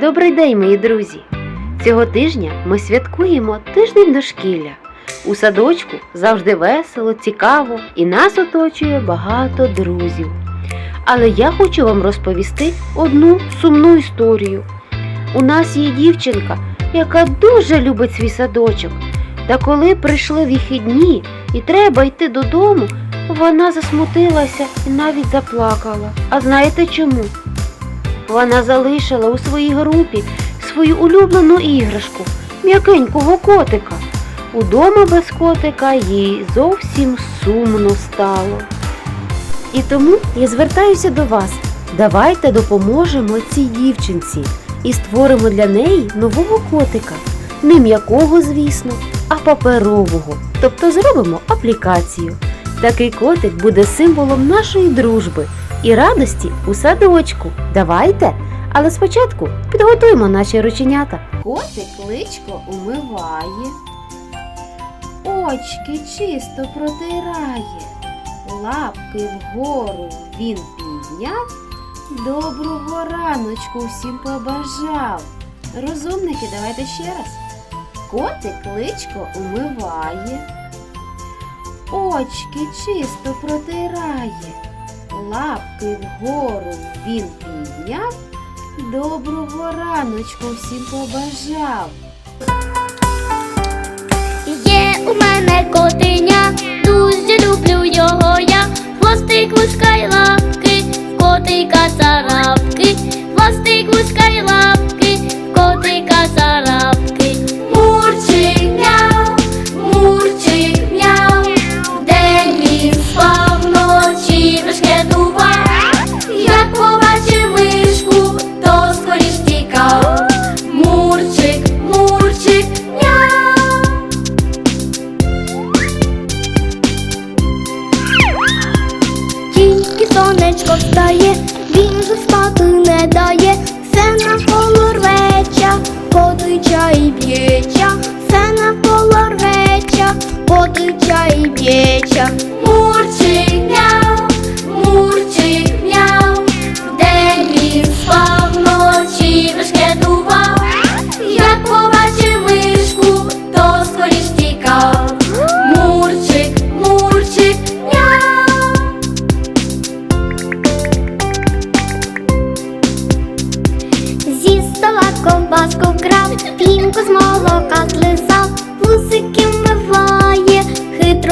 Добрий день, мої друзі! Цього тижня ми святкуємо тиждень дошкілля. У садочку завжди весело, цікаво і нас оточує багато друзів. Але я хочу вам розповісти одну сумну історію. У нас є дівчинка, яка дуже любить свій садочок. Та коли прийшли вихідні і треба йти додому, вона засмутилася і навіть заплакала. А знаєте чому? Вона залишила у своїй групі свою улюблену іграшку м'якенького котика. Удома без котика їй зовсім сумно стало. І тому я звертаюся до вас. Давайте допоможемо цій дівчинці і створимо для неї нового котика. Не м'якого, звісно, а паперового. Тобто зробимо аплікацію. Такий котик буде символом нашої дружби і радості у садочку. Давайте. Але спочатку підготуємо наші рученята. Котик личко умиває, очки чисто протирає, лапки вгору він підняв, доброго раночку всім побажав. Розумники, давайте ще раз. Котик личко умиває, очки чисто протирає, лапки вгору він підняв, доброго раночку всім побажав. Є у мене котеня, дуже люблю його я. Хвостик вушка й лапки, котика царапки, хвостик вушка й лапки, котика царапки. Сонечко встає, він же спати не дає,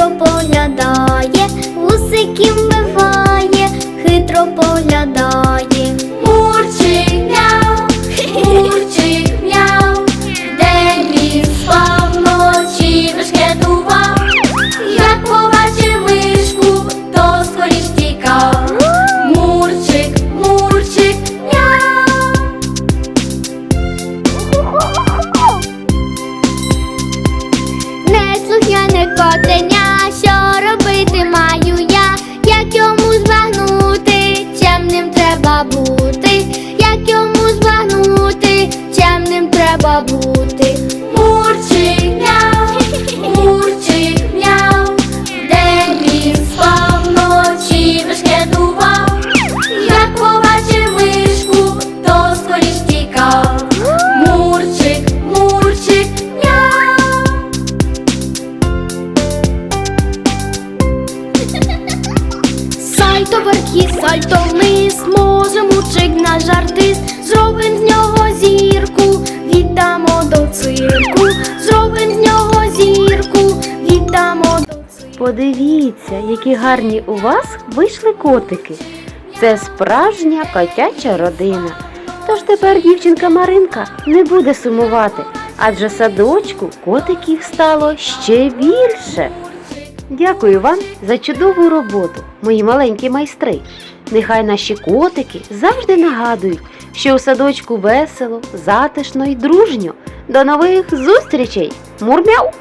хитро поглядає, вусики вмиває, хитро поглядає. Мурчик мяу, Сальто верхі, сальто вниз, може мучик наш артист, зробим з нього зірку, віддамо до цирку, зробим з нього зірку, віддамо до цирку. Подивіться, які гарні у вас вийшли котики. Це справжня котяча родина. Тож тепер дівчинка Маринка не буде сумувати, адже садочку котиків стало ще більше. Дякую вам за чудову роботу, мої маленькі майстри. Нехай наші котики завжди нагадують, що у садочку весело, затишно і дружньо. До нових зустрічей! Мурмяу!